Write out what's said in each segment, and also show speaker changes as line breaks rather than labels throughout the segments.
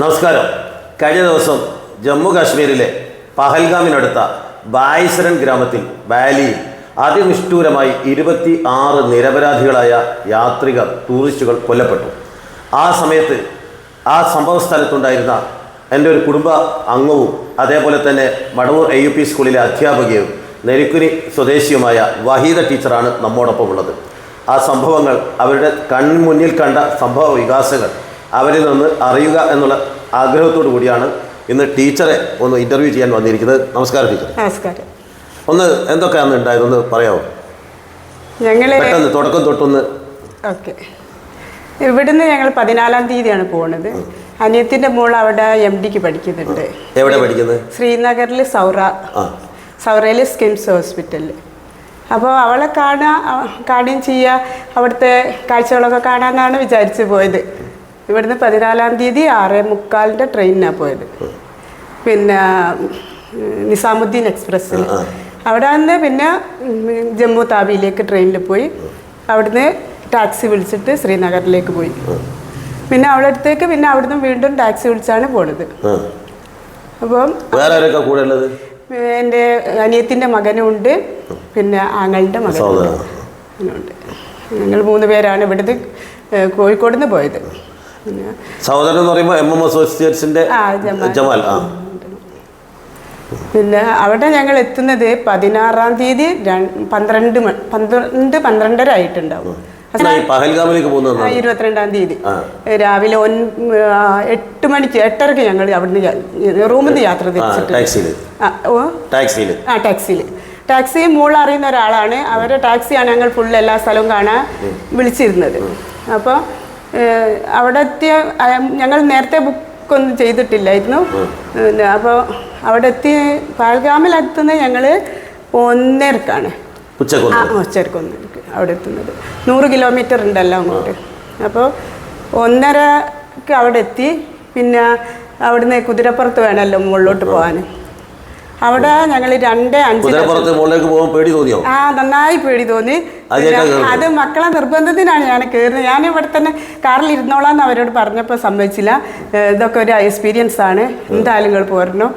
നമസ്കാരം. കഴിഞ്ഞ ദിവസം ജമ്മു കാശ്മീരിലെ പഹൽഗാമിനടുത്ത ബായിസരൻ ഗ്രാമത്തിൽ വാലിയിൽ അതിനിഷ്ഠൂരമായി ഇരുപത്തി ആറ് നിരപരാധികളായ യാത്രികർ ടൂറിസ്റ്റുകൾ കൊല്ലപ്പെട്ടു. ആ സമയത്ത് ആ സംഭവ സ്ഥലത്തുണ്ടായിരുന്ന എന്റെ ഒരു കുടുംബ അംഗവും അതേപോലെ തന്നെ മടവൂർ എ യു പി സ്കൂളിലെ അധ്യാപകയും നെരുക്കുനി സ്വദേശിയുമായ വഹീദ ടീച്ചറാണ് നമ്മോടൊപ്പം ഉള്ളത് ആ സംഭവങ്ങൾ അവരുടെ കൺമുന്നിൽ കണ്ട സംഭവ വികാസങ്ങൾ അവരിൽ നിന്ന് അറിയുക എന്നുള്ള ആഗ്രഹത്തോടു കൂടിയാണ് ഇന്ന് ടീച്ചറെ ഒന്ന് ഇന്റർവ്യൂ ചെയ്യാൻ വന്നിരിക്കുന്നത്. നമസ്കാരം ടീച്ചർ
നമസ്കാരം.
ഒന്ന് എന്തൊക്കെയാണ് ഉണ്ടായതൊന്ന് പറയാമോ?
ഞങ്ങൾ
പെട്ടെന്ന് തുടക്കം തൊട്ടൊന്ന്.
ഓക്കെ. ഇവിടുന്ന് ഞങ്ങൾ പതിനാലാം തീയതിയാണ് പോകുന്നത് അനിയത്തിന്റെ മോൾ അവിടെ എം ഡിക്ക് പഠിക്കുന്നുണ്ട്.
എവിടെ പഠിക്കുന്നത്?
ശ്രീനഗറിൽ സൗറ. സൗറയിലെ സ്കിംസ് ഹോസ്പിറ്റലിൽ അപ്പോൾ അവളെ കാണുക അവ- കാണുകയും ചെയ്യുക അവിടുത്തെ കാഴ്ചകളൊക്കെ കാണാമെന്നാണ് വിചാരിച്ചു പോയത്. ഇവിടുന്ന് പതിനാലാം തീയതി ആറേ മുക്കാലിന്റെ ട്രെയിനിനാണ് പോയത്. പിന്നെ നിസാമുദ്ദീൻ എക്സ്പ്രസ്സിൽ. അവിടെ നിന്ന് പിന്നെ ജമ്മു താവിയിലേക്ക് ട്രെയിനിൽ പോയി. അവിടുന്ന് ടാക്സി വിളിച്ചിട്ട് ശ്രീനഗറിലേക്ക് പോയി. പിന്നെ അവിടെ അടുത്തേക്ക് പിന്നെ അവിടുന്ന് വീണ്ടും ടാക്സി വിളിച്ചാണ് പോണത്. അപ്പം
കൂടെ ഉള്ളത്?
എന്റെ അനിയത്തിന്റെ മകനും ഉണ്ട്. പിന്നെ ആങ്ങളുടെ മകനുണ്ട് ഞങ്ങൾ മൂന്ന് പേരാണ് ഇവിടുന്ന് കോഴിക്കോട് നിന്ന് പോയത്.
സഹോദരൻ എന്ന് പറയുമ്പോൾ എം എം
അസോസിയേറ്റ്സിന്റെ ജമാൽ.
ആ.
പിന്നെ അവിടെ ഞങ്ങൾ എത്തുന്നത് പതിനാറാം തീയതി പന്ത്രണ്ട് പന്ത്രണ്ട് പന്ത്രണ്ടര ആയിട്ടുണ്ടാവും. ഇരുപത്തിരണ്ടാം തീയതി. രാവിലെ ഒൻ എട്ട് മണിക്ക് എട്ടരക്ക് ഞങ്ങൾ അവിടുന്ന് റൂമിൽ നിന്ന് യാത്ര തിരിച്ചിട്ട്. ആ,
ടാക്സിയിൽ
ടാക്സി മുകളിൽ അറിയുന്ന ഒരാളാണ്. അവരുടെ ടാക്സിയാണ് ഞങ്ങൾ ഫുൾ എല്ലാ സ്ഥലവും കാണാൻ വിളിച്ചിരുന്നത്. അപ്പോൾ അവിടെ എത്തിയ ഞങ്ങൾ നേരത്തെ ബുക്കൊന്നും ചെയ്തിട്ടില്ലായിരുന്നു. പിന്നെ അപ്പോൾ അവിടെ എത്തി പാൽഗാമിലെത്തുന്നത് ഞങ്ങൾ ഒന്നരക്കാണ്. ആ
ഉച്ചക്കൊന്ന്
ഒച്ചരക്കൊന്നരക്ക് അവിടെ എത്തുന്നത്. നൂറ് കിലോമീറ്റർ ഉണ്ടല്ലോ അങ്ങോട്ട്. അപ്പോൾ ഒന്നരക്ക് അവിടെ എത്തി. പിന്നെ അവിടുന്ന് കുതിരപ്പുറത്ത് വേണമല്ലോ മുകളിലോട്ട് പോകാൻ അവിടെ ഞങ്ങൾ രണ്ട് അഞ്ച്
പേടി തോന്നിയോ?
ആ നന്നായി പേടി തോന്നി? അത് മക്കളെ നിർബന്ധത്തിനാണ് ഞാൻ കയറുന്നത് ഞാൻ ഇവിടെ തന്നെ കാറിൽ ഇരുന്നോളാം എന്ന് അവരോട് പറഞ്ഞപ്പോൾ സമ്മതിച്ചില്ല. ഇതൊക്കെ ഒരു എക്സ്പീരിയൻസ് ആണ്. എന്തായാലും നിങ്ങൾ പോരണോ.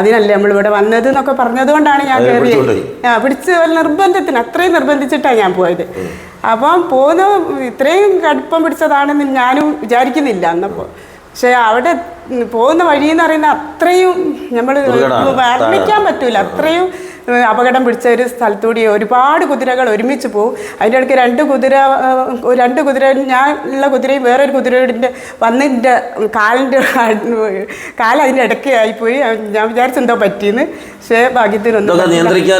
അതിനല്ലേ നമ്മൾ ഇവിടെ വന്നത് എന്നൊക്കെ പറഞ്ഞതുകൊണ്ടാണ് ഞാൻ കയറിയത് ആ പിടിച്ച് നിർബന്ധത്തിന് അത്രയും നിർബന്ധിച്ചിട്ടാണ് ഞാൻ പോയത്. അപ്പം പോകുന്ന ഇത്രയും കടുപ്പം പിടിച്ചതാണെന്ന് ഞാനും വിചാരിക്കുന്നില്ല. അന്നപ്പോൾ പക്ഷേ അവിടെ പോകുന്ന വഴി എന്ന് പറയുന്നത് അത്രയും നമ്മൾ. വർണിക്കാൻ പറ്റൂല. അത്രയും അപകടം പിടിച്ച ഒരു സ്ഥലത്തൂടി ഒരുപാട് കുതിരകൾ ഒരുമിച്ച് പോകും അതിന്റെ ഇടയ്ക്ക് രണ്ട് കുതിര രണ്ട് കുതിര ഞാൻ ഉള്ള കുതിരയും വേറൊരു കുതിരയുടെ വന്നിന്റെ കാലിന്റെ കാൽ അതിന്റെ ഇടയ്ക്ക് ആയിപ്പോയി. ഞാൻ വിചാരിച്ചെന്തോ പറ്റിയെന്ന്. പക്ഷേ ഭാഗ്യത്തിനൊന്നും
ഇതൊക്കെ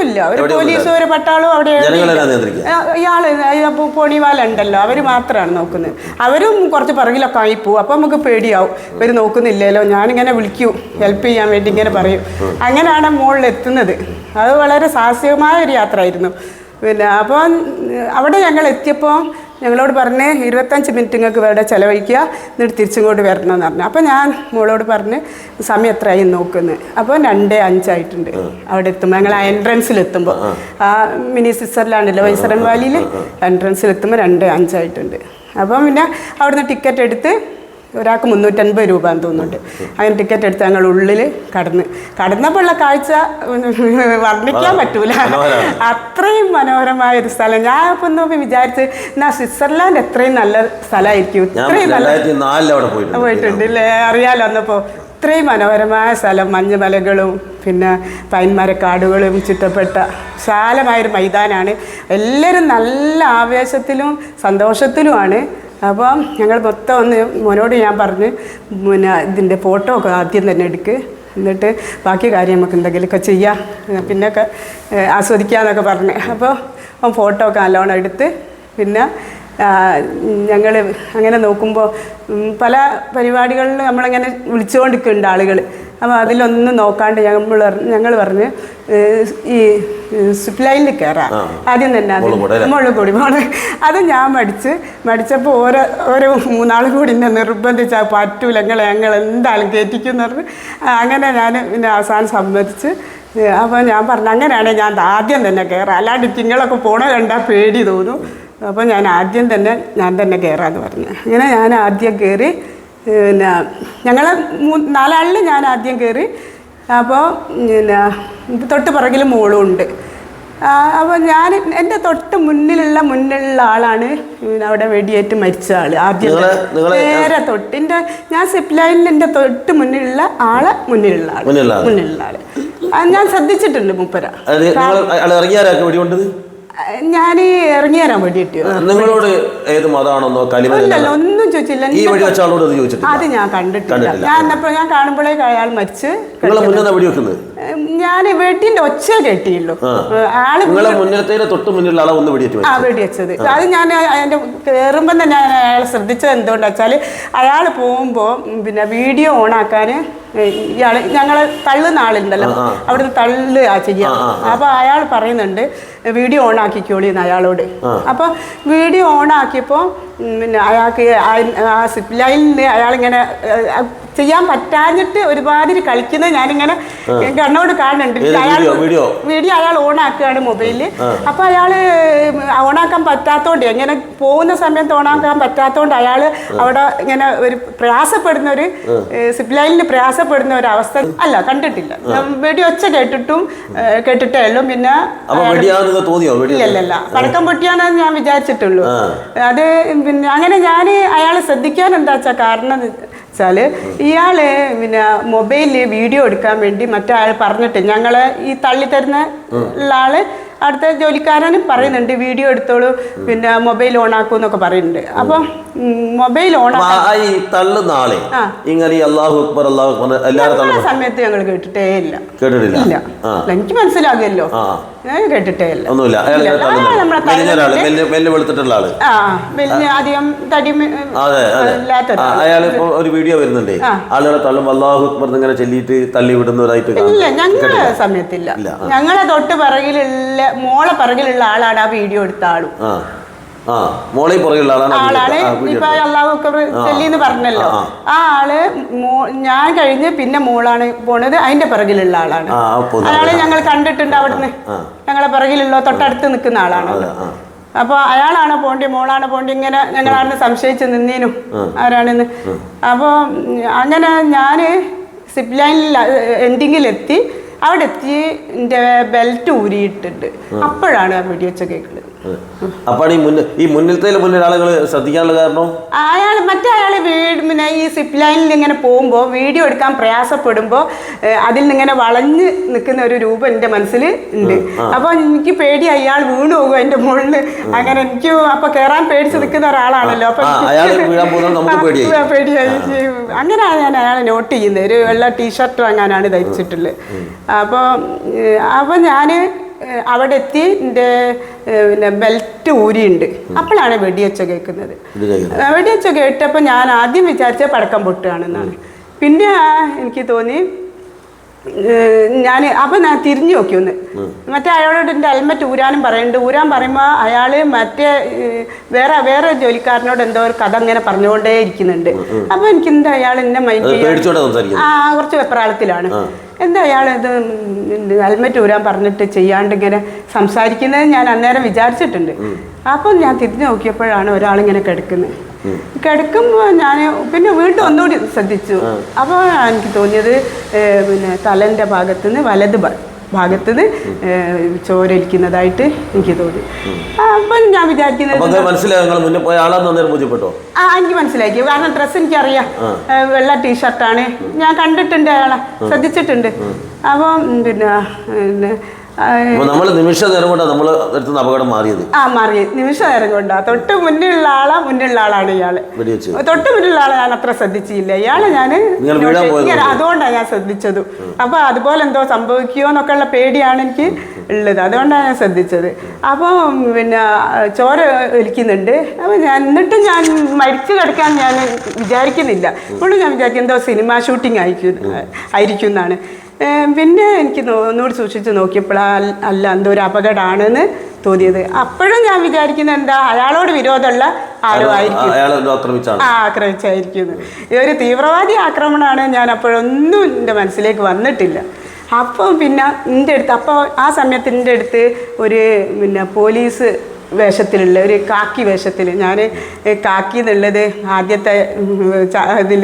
ഒന്നുമില്ല. ഒരു പോലീസും ഒരു പട്ടാളും അവിടെ
ഇയാൾ നിയന്ത്രിക്കുക.
ആ, ഇയാൾ പോണിവാല ഉണ്ടല്ലോ അവർ മാത്രമാണ് നോക്കുന്നത്. അവരും കുറച്ച് പിറകിലൊക്കെ ആയി പോവും. അപ്പൊ നമുക്ക് പേടിയാവും. ഇവർ നോക്കുന്നില്ലല്ലോ. ഞാനിങ്ങനെ വിളിക്കൂ. ഹെൽപ്പ് ചെയ്യാൻ വേണ്ടി ഇങ്ങനെ പറയും. അങ്ങനെയാണ് മുകളിൽ എത്തുന്നത്. അത് വളരെ സാഹസികമായ ഒരു യാത്ര ആയിരുന്നു പിന്നെ അപ്പോൾ അവിടെ ഞങ്ങൾ എത്തിയപ്പോൾ ഞങ്ങളോട് പറഞ്ഞ് ഇരുപത്തഞ്ച് മിനിറ്റ് നിങ്ങൾക്ക് ഇവിടെ ചിലവഴിക്കുക. എന്നിട്ട് തിരിച്ചിങ്ങോട്ട് വരണം എന്ന് പറഞ്ഞു. അപ്പോൾ ഞാൻ മോളോട് പറഞ്ഞ് സമയം എത്രയായി നോക്കുന്നത് അപ്പോൾ രണ്ടേ അഞ്ചായിട്ടുണ്ട്. അവിടെ എത്തുമ്പോൾ ഞങ്ങൾ ആ എൻട്രൻസിൽ എത്തുമ്പോൾ ആ. മിനി സ്വിറ്റ്സർലാൻഡിലെ വൈസറൻ വാലിയിൽ എൻട്രൻസിൽ എത്തുമ്പോൾ രണ്ട് അഞ്ചായിട്ടുണ്ട്. അപ്പം പിന്നെ അവിടുന്ന് ടിക്കറ്റ് എടുത്ത് ഒരാൾക്ക് മുന്നൂറ്റൻപത് രൂപ എന്ന് തോന്നുന്നുണ്ട്. അങ്ങനെ ടിക്കറ്റ് എടുത്ത് ഞങ്ങൾ ഉള്ളിൽ കടന്ന്. കടന്നപ്പോൾ ഉള്ള കാഴ്ച വർണിക്കാൻ പറ്റൂല. അത്രയും മനോഹരമായ ഒരു സ്ഥലം. ഞാൻ ഇപ്പം ഒന്ന് വിചാരിച്ച് എന്നാ സ്വിറ്റ്സർലാൻഡ് എത്രയും നല്ല സ്ഥലമായിരിക്കും ഇത്രയും നല്ല
പോയിട്ടുണ്ട്.
അല്ലേ അറിയാലോ അന്നപ്പോൾ ഇത്രയും മനോഹരമായ സ്ഥലം. മഞ്ഞുമലകളും പിന്നെ പൈൻമരക്കാടുകളും ചുറ്റപ്പെട്ട വിശാലമായൊരു മൈതാനാണ്. എല്ലാവരും നല്ല ആവേശത്തിലും സന്തോഷത്തിലുമാണ് അപ്പം ഞങ്ങൾ മൊത്തം ഒന്ന് മോനോട് ഞാൻ പറഞ്ഞ് പിന്നെ ഇതിന്റെ ഫോട്ടോ ഒക്കെ ആദ്യം തന്നെ എടുക്ക്. എന്നിട്ട് ബാക്കി കാര്യം നമുക്ക് എന്തെങ്കിലുമൊക്കെ ചെയ്യാം. പിന്നൊക്കെ ആസ്വദിക്കാമെന്നൊക്കെ പറഞ്ഞ്. അപ്പോൾ അവൻ ഫോട്ടോ ഒക്കെ നല്ലോണം എടുത്ത് പിന്നെ ഞങ്ങൾ അങ്ങനെ നോക്കുമ്പോൾ പല പരിപാടികളിലും നമ്മളങ്ങനെ വിളിച്ചുകൊണ്ടിരിക്കുന്നുണ്ട് ആളുകൾ. അപ്പോൾ അതിലൊന്നും നോക്കാണ്ട് ഞങ്ങൾ ഞങ്ങൾ പറഞ്ഞ് ഈ സിപ്പ് ലൈനിൽ കയറാം ആദ്യം തന്നെ അത് മുളക് പൊടി പോണേ അത് ഞാൻ മടിച്ച് മടിച്ചപ്പോൾ ഓരോ ഓരോ മൂന്നാൾ കൂടി എന്നെ നിർബന്ധിച്ചാൽ പറ്റൂല ഞങ്ങൾ ഞങ്ങൾ എന്തായാലും കയറ്റിക്കും എന്ന് പറഞ്ഞ്. അങ്ങനെ ഞാൻ പിന്നെ അവസാനം സമ്മതിച്ച് അപ്പോൾ ഞാൻ പറഞ്ഞു അങ്ങനെയാണെങ്കിൽ ഞാൻ ആദ്യം തന്നെ കയറാം അല്ലാണ്ട് തിങ്ങളൊക്കെ പോണ കണ്ടാൽ പേടി തോന്നും. അപ്പോൾ ഞാൻ ആദ്യം തന്നെ ഞാൻ തന്നെ കയറാമെന്ന് പറഞ്ഞു. അങ്ങനെ ഞാൻ ആദ്യം കയറി പിന്നെ ഞങ്ങൾ നാലാളിൽ ഞാൻ ആദ്യം കയറി അപ്പോൾ പിന്നെ തൊട്ട് പിറകിൽ മോളും ഉണ്ട്. അപ്പോൾ ഞാൻ എന്റെ തൊട്ട് മുന്നിലുള്ള മുന്നിലുള്ള ആളാണ്. പിന്നെ അവിടെ വെടിയേറ്റ് മരിച്ച ആൾ ആദ്യം നേരെ തൊട്ട് എന്റെ ഞാൻ സിപ്പ് ലൈനിൽ എന്റെ തൊട്ട് മുന്നിലുള്ള ആൾ മുന്നിലുള്ള ആൾ
മുന്നിലുള്ള ആൾ.
മുന്നിലുള്ള ആൾ. ഞാൻ ശ്രദ്ധിച്ചിട്ടുണ്ട് മുപ്പര. ഞാൻ ഇറങ്ങി തരാൻ വേണ്ടിട്ട്
നിങ്ങളോട് ഏത് മതാണെന്നോ
കലിമല്ല ഒന്നും ചോദിച്ചില്ല.
ഈ വഴി വെച്ച ആളോട് അത് ചോദിച്ചിട്ടില്ല.
അത് ഞാൻ കണ്ടിട്ടില്ല. ഞാൻ എന്നപ്പോ ഞാൻ കാണുമ്പോഴേ അയാൾ മരിച്ച്
നിങ്ങളെ മുന്നേ വെടി വെക്കുന്നത്
ഞാൻ വെട്ടിന്റെ ഒച്ച കേട്ടിയുള്ളൂ ആൾ
നിങ്ങളെ മുന്നിലത്തേന് തൊട്ട് മുന്നിലുള്ള ആളെ ഒന്ന് വെടിയേറ്റ്
ആ
വെടിവെച്ചത്
വെടി വെച്ചത് അത് ഞാൻ അതിന്റെ കയറുമ്പോൾ തന്നെ ഞാൻ അയാളെ ശ്രദ്ധിച്ചത് എന്തുകൊണ്ടാ വെച്ചാൽ അയാൾ പോകുമ്പോൾ പിന്നെ വീഡിയോ ഓൺ ആക്കാന് ഇയാൾ ഞങ്ങൾ തള്ളുന്ന ആളുണ്ടല്ലോ. അവിടുന്ന് തള്ളു ആ ചെയ്യാം. അപ്പൊ അയാൾ പറയുന്നുണ്ട് വീഡിയോ ഓൺ ആക്കിക്കോളിന്ന് അയാളോട്.
അപ്പോൾ
അപ്പൊ വീഡിയോ ഓൺ ആക്കിയപ്പോൾ പിന്നെ അയാൾക്ക് ആ- സിപ്പ് ലൈനിൽ അയാളിങ്ങനെ ചെയ്യാൻ പറ്റാഞ്ഞിട്ട് ഒരുമാതിരി കളിക്കുന്നത് ഞാനിങ്ങനെ കണ്ണോട് കാണുന്നുണ്ട്. അയാൾ
വീഡിയോ? വീഡിയോ?
അയാൾ ഓൺ ആക്കുകയാണ് മൊബൈലിൽ അപ്പൊ അയാൾ ഓണാക്കാൻ പറ്റാത്തോണ്ട് എങ്ങനെ പോകുന്ന സമയത്ത് ഓണാക്കാൻ പറ്റാത്തോണ്ട് അയാൾ അവിടെ ഇങ്ങനെ ഒരു പ്രയാസപ്പെടുന്ന ഒരു സിപ്പ് ലൈനിൽ പ്രയാസപ്പെടുന്ന ഒരു അവസ്ഥ അല്ല കണ്ടിട്ടില്ല. വീഡിയോ വെടി ഒച്ച കേട്ടിട്ടും കേട്ടിട്ടേ ഉള്ളൂ. പിന്നെ ഇല്ലല്ല പടക്കം പൊട്ടിയാണെന്ന് ഞാൻ വിചാരിച്ചിട്ടുള്ളൂ. അത് പിന്നെ അങ്ങനെ ഞാൻ അയാളെ ശ്രദ്ധിക്കാൻ എന്താ വെച്ചാൽ കാരണം വെച്ചാൽ ഇയാൾ പിന്നെ മൊബൈലിൽ വീഡിയോ എടുക്കാൻ വേണ്ടി മറ്റേ ആൾ പറഞ്ഞിട്ട് ഞങ്ങൾ ഈ തള്ളി തരുന്ന ഉള്ള ആൾ അടുത്ത ജോലിക്കാരനും പറയുന്നുണ്ട് വീഡിയോ എടുത്തോളൂ പിന്നെ മൊബൈൽ ഓൺ ആക്കൂ എന്നൊക്കെ പറയുന്നുണ്ട്. അപ്പൊ മൊബൈൽ ഓൺ
ആക്കുന്ന ഈ തള്ളുന്ന ആളെ
ആ.
ഇങ്ങനെ ഈ അള്ളാഹു അക്ബർ അള്ളാഹു
സമയത്ത് ഞങ്ങൾ കേട്ടിട്ടേ ഇല്ല.
കേട്ടിട്ടില്ല.
എനിക്ക് മനസ്സിലാകുമല്ലോ ഞാൻ കേട്ടിട്ടേ ഇല്ല
ഒന്നുമില്ല മെല്ലെ വെളുത്തിട്ടുള്ള
ആൾ. അധികം തടി
അതെ അതെ. അയാൾ ഇപ്പൊ ഒരു വീഡിയോ വരുന്നുണ്ടേ.
ആ.
ആളുകളെ തള്ളും അള്ളാഹു അക്ബർ ഇങ്ങനെ ചെല്ലിയിട്ട് തള്ളി വിടുന്നതായിട്ട് കാണും.
ഇല്ല ഞങ്ങളെ സമയത്തില്ല. ഞങ്ങളെ തൊട്ട് പിറകിലുള്ള മോളെ പിറകിലുള്ള ആളാണ് ആ വീഡിയോ എടുത്ത ആളും.
മോളെ പുറകെയുള്ള ആളാണ് വീഡിയോ- വീഡിയോ
ഇപ്പൊ ചെല്ലിന്ന് പറഞ്ഞല്ലോ.
ആ,
ആൾ ഞാൻ കഴിഞ്ഞ് പിന്നെ മോളാണ് പോണത്. അതിന്റെ പിറകിലുള്ള ആളാണ്. അയാളെ ഞങ്ങൾ കണ്ടിട്ടുണ്ട് അവിടുന്ന്. ഞങ്ങളെ പിറകിലുള്ള തൊട്ടടുത്ത് നിൽക്കുന്ന ആളാണ് അപ്പൊ അയാളാണ് പോണ്ടി മോളാണ് പോണ്ടി ഇങ്ങനെ ഞങ്ങളാണ് സംശയിച്ച് നിന്നേനു ആരാണെന്ന്. അപ്പോൾ അങ്ങനെ ഞാൻ സിപ്പ് ലൈനിൽ എൻഡിങ്ങിലെത്തി. അവിടെ എത്തി എന്റെ ബെൽറ്റ് ഊരിയിട്ടുണ്ട് അപ്പോഴാണ് ആ വെടിവെച്ച കേൾക്കുന്നത്.
അപ്പാണ് ഈ മുന്നിൽ ഈ മുന്നിലത്തെ മുന്നിൽ ആളുകൾ ശ്രദ്ധിക്കാനുള്ള കാരണം?
അയാൾ മറ്റേ അയാൾ വീട് പിന്നെ ഈ സിപ്പ് ലൈനിൽ ഇങ്ങനെ പോകുമ്പോൾ വീഡിയോ എടുക്കാൻ പ്രയാസപ്പെടുമ്പോൾ അതിൽ നിന്ന് ഇങ്ങനെ വളഞ്ഞ് നിൽക്കുന്ന ഒരു രൂപം എന്റെ മനസ്സിൽ ഉണ്ട്. അപ്പോൾ എനിക്ക് പേടി അയാൾ വീണു പോകും എന്റെ മുകളിൽ അങ്ങനെ എനിക്ക് അപ്പോൾ കയറാൻ പേടിച്ച് നിൽക്കുന്ന ഒരാളാണല്ലോ. അപ്പോൾ
പേടിയായി.
അങ്ങനെയാണ് ഞാൻ അയാളെ നോട്ട് ചെയ്യുന്നത്. ഒരു വെള്ള ടീഷർട്ട് വാങ്ങാനാണ് ധരിച്ചിട്ടുള്ളത്. അപ്പോൾ അപ്പോൾ ഞാൻ അവിടെ എത്തി എന്റെ പിന്നെ ബെൽറ്റ് ഊരിയുണ്ട്. അപ്പോഴാണ് വെടിയച്ച കേൾക്കുന്നത് വെടിയച്ച കേട്ടപ്പോൾ ഞാൻ ആദ്യം വിചാരിച്ച പടക്കം പൊട്ടുകയാണെന്നാണ്. പിന്നെ എനിക്ക് തോന്നി ഞാൻ അപ്പം ഞാൻ തിരിഞ്ഞു നോക്കി ഒന്ന്. മറ്റേ അയാളോട് എന്റെ ഹെൽമെറ്റ് ഊരാനും പറയുന്നുണ്ട് ഊരാൻ പറയുമ്പോൾ അയാൾ മറ്റേ വേറെ വേറെ ജോലിക്കാരനോട് എന്തോ ഒരു കഥ ഇങ്ങനെ പറഞ്ഞുകൊണ്ടേ ഇരിക്കുന്നുണ്ട് എനിക്ക് എന്താ അയാൾ എന്നെ മൈൻഡ് ആ കുറച്ച് വെപ്രാളത്തിലാണ്. എന്താ അയാൾ ഇത് ഹെൽമെറ്റ് ഊരാൻ പറഞ്ഞിട്ട് ചെയ്യാണ്ട് ഇങ്ങനെ സംസാരിക്കുന്നത് ഞാൻ അന്നേരം വിചാരിച്ചിട്ടുണ്ട്. അപ്പം ഞാൻ തിരിഞ്ഞു നോക്കിയപ്പോഴാണ് ഒരാളിങ്ങനെ കിടക്കുന്നത്. കിടക്കുമ്പോൾ ഞാൻ പിന്നെ വീണ്ടും ഒന്നുകൂടി ശ്രദ്ധിച്ചു. അപ്പോൾ എനിക്ക് തോന്നിയത് പിന്നെ തലന്റെ ഭാഗത്തുനിന്ന് വലത് ഭാ- ഭാഗത്തുനിന്ന് ചോരരിക്കുന്നതായിട്ട് എനിക്ക് തോന്നി. അപ്പം ഞാൻ വിചാരിക്കുന്നത്
മനസ്സിലായി? മുന്നേ പോയ ആളാന്ന് അന്നേരം ബോധ്യപ്പെട്ടോ?
ആ എനിക്ക് മനസ്സിലാക്കി കാരണം ഡ്രസ്സ് എനിക്കറിയാം. വെള്ള ടീഷർട്ടാണ്. ഞാൻ കണ്ടിട്ടുണ്ട് അയാളെ. ശ്രദ്ധിച്ചിട്ടുണ്ട്. അപ്പം പിന്നെ
നമ്മൾ നിമിഷ നേരം കൊണ്ടാ നമ്മൾ എടുത്തുന്ന അപകടം മാറിയത്.
ആ മാറി നിമിഷ നേരം കൊണ്ടാ. തൊട്ട് മുന്നിലുള്ള ആളാ മുന്നിലുള്ള ആളാണ്
ഇയാൾ.
തൊട്ട് മുന്നിലുള്ള ആളെ ഞാൻ അത്ര ശ്രദ്ധിച്ചില്ല. ഇയാളെ ഞാൻ അതുകൊണ്ടാണ് ഞാൻ ശ്രദ്ധിച്ചത്. അപ്പൊ അതുപോലെ എന്തോ സംഭവിക്കുമോ എന്നൊക്കെ ഉള്ള പേടിയാണ് എനിക്ക് ഉള്ളത്. അതുകൊണ്ടാണ് ഞാൻ ശ്രദ്ധിച്ചത്. അപ്പോൾ പിന്നെ ചോര ഒലിക്കുന്നുണ്ട്. അപ്പോൾ ഞാൻ എന്നിട്ടും ഞാൻ മരിച്ചു കിടക്കാൻ ഞാൻ വിചാരിക്കുന്നില്ല. ഇപ്പോഴും ഞാൻ വിചാരിക്കും എന്തോ സിനിമ ഷൂട്ടിംഗ് ആയിരിക്കും ആയിരിക്കും എന്നാണ്. പിന്നെ എനിക്ക് ഒന്നുകൂടി സൂക്ഷിച്ച് നോക്കിയപ്പോൾ അല്ല എന്തോ ഒരു അപകടമാണെന്ന് തോന്നിയത്. അപ്പോഴും ഞാൻ വിചാരിക്കുന്നത് എന്താ അയാളോട് വിരോധമുള്ള ആരോ ആയിരിക്കും. ആക്രമിച്ചായിരിക്കുന്നു. ഈ ഒരു തീവ്രവാദി ആക്രമണമാണ് ഞാൻ അപ്പോഴൊന്നും എന്റെ മനസ്സിലേക്ക് വന്നിട്ടില്ല. അപ്പം പിന്നെ എന്റെ അടുത്ത് അപ്പോൾ ആ സമയത്ത് എന്റെ അടുത്ത് ഒരു പിന്നെ പോലീസ് വേഷത്തിലുള്ള ഒരു കാക്കി വേഷത്തിൽ. ഞാൻ കാക്കി എന്നുള്ളത് ആദ്യത്തെ ഇതിൽ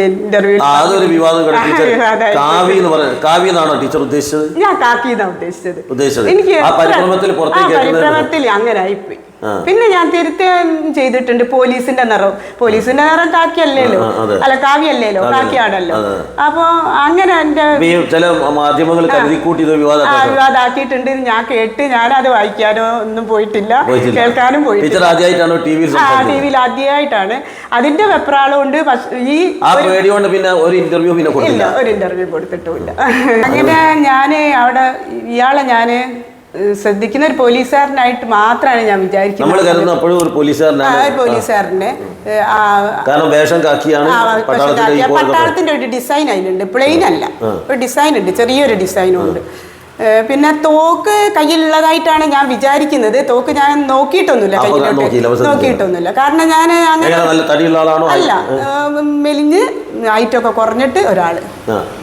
അതൊരു വിവാദം കാവി എന്ന് പറയുന്നത് കാവി എന്നാണോ ടീച്ചർ ഉദ്ദേശിച്ചത്?
ഞാൻ കാക്കി എന്നാണ് ഉദ്ദേശിച്ചത്.
ഉദ്ദേശിച്ചത്.
എനിക്ക്
പരിഭ്രമത്തിൽ
അങ്ങനെ ആയിപ്പോയി. പിന്നെ ഞാൻ തിരുത്തുകയും ചെയ്തിട്ടുണ്ട് പോലീസിന്റെ നിറം. പോലീസിന്റെ നിറം കാക്കിയല്ലേലോ? അല്ല കാവ്യല്ലേലോ
അതെ,
കാക്കിയാണല്ലോ. അപ്പൊ അങ്ങനെ എന്റെ
ചില മാധ്യമങ്ങൾ
വിവാദമാക്കിയിട്ടുണ്ട്
ഞാൻ
കേട്ട് ഞാൻ കേട്ട് ഞാനത് വായിക്കാനോ ഒന്നും പോയിട്ടില്ല. കേൾക്കാനും പോയിട്ടില്ല.
ടി വിയിൽ
ആദ്യമായിട്ടാണ്. അതിന്റെ വെപ്രാളം കൊണ്ട് ഈ
പിന്നെ ഒരു ഇന്റർവ്യൂ പിന്നെ
ഇല്ല ഒരു ഇന്റർവ്യൂ കൊടുത്തിട്ടുമില്ല. അങ്ങനെ ഞാൻ അവിടെ ഇയാളെ ഞാൻ ശ്രദ്ധിക്കുന്ന ഒരു പോലീസുകാരനായിട്ട് മാത്രമാണ് ഞാൻ
നമ്മൾ
വിചാരിക്കുന്നത്
കരുതുന്ന അപ്പോഴും ഒരു
ആ ഒരു പോലീസുകാരനെ. ആ,
കാരണം വേഷം കാക്കിയാണ്
ആ, പക്ഷേ
പട്ടാളത്തിന്റെ ഈ
ആ
കോലൊക്കെ
പട്ടാളത്തിന്റെ ഒരു ഡിസൈൻ അതിലുണ്ട് പ്ലെയിൻ അല്ല. ഒരു ഡിസൈൻ ഉണ്ട്. ചെറിയൊരു ഡിസൈനും ഉണ്ട്. ഏ, പിന്നെ തോക്ക് കയ്യിലുള്ളതായിട്ടാണ് ഞാൻ വിചാരിക്കുന്നത്. തോക്ക് ഞാൻ നോക്കിയിട്ടൊന്നുമില്ല
അപ്പൊ
കയ്യിലോട്ട്.
നോക്കിയില്ല,
നോക്കിയിട്ടൊന്നുമില്ല. കാരണം ഞാൻ അങ്ങനെ
എങ്ങനെ നല്ല തടിയുള്ള ആളാണോ?
അല്ല ഏ, മെലിഞ്ഞ് ഹൈറ്റൊക്കെ കുറഞ്ഞിട്ട്
ഒരാൾ.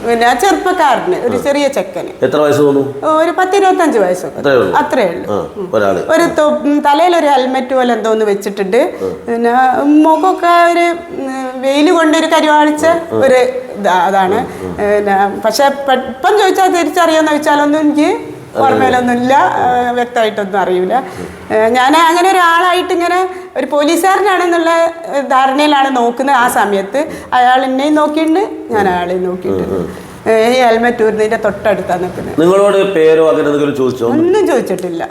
പിന്നെ ചെറുപ്പക്കാരന് ഒരു ചെറിയ ചെക്കന്.
എത്ര വയസ്സ് തോന്നുന്നു?
ഒരു പത്തിരുപത്തഞ്ച് വയസ്സൊക്കെ.
അത്രേ ഉള്ളൂ.
ഒരു തലയിൽ ഒരു ഹെൽമെറ്റ് പോലെ എന്തോ ഒന്ന് വെച്ചിട്ടുണ്ട്. പിന്നെ മുഖമൊക്കെ ഒരു വെയിൽ കൊണ്ട് ഒരു കരുവാളിച്ച ഒരു അതാണ്. പിന്നെ പക്ഷെ ഇപ്പം ചോദിച്ചാൽ തിരിച്ചറിയാന്ന് ചോദിച്ചാലൊന്നും എനിക്ക് ഓർമ്മയിലൊന്നുമില്ല വ്യക്തമായിട്ടൊന്നും അറിയില്ല. ഞാൻ അങ്ങനെ ഒരാളായിട്ട് ഇങ്ങനെ ഒരു പോലീസുകാരനാണെന്നുള്ള ധാരണയിലാണ് നോക്കുന്നത് ആ സമയത്ത്. അയാൾ എന്നെയും നോക്കിയിട്ടുണ്ട് ഞാൻ അയാളെയും നോക്കിയിട്ടുണ്ട്. ഈ ഹെൽമെറ്റ് ഊരുന്നതിന്റെ തൊട്ടടുത്താണ് നിൽക്കുന്നത്.
നിങ്ങളോട് പേരോ അങ്ങനെ എന്തെങ്കിലും ചോദിച്ചോ?
ഒന്നും ചോദിച്ചിട്ടില്ല.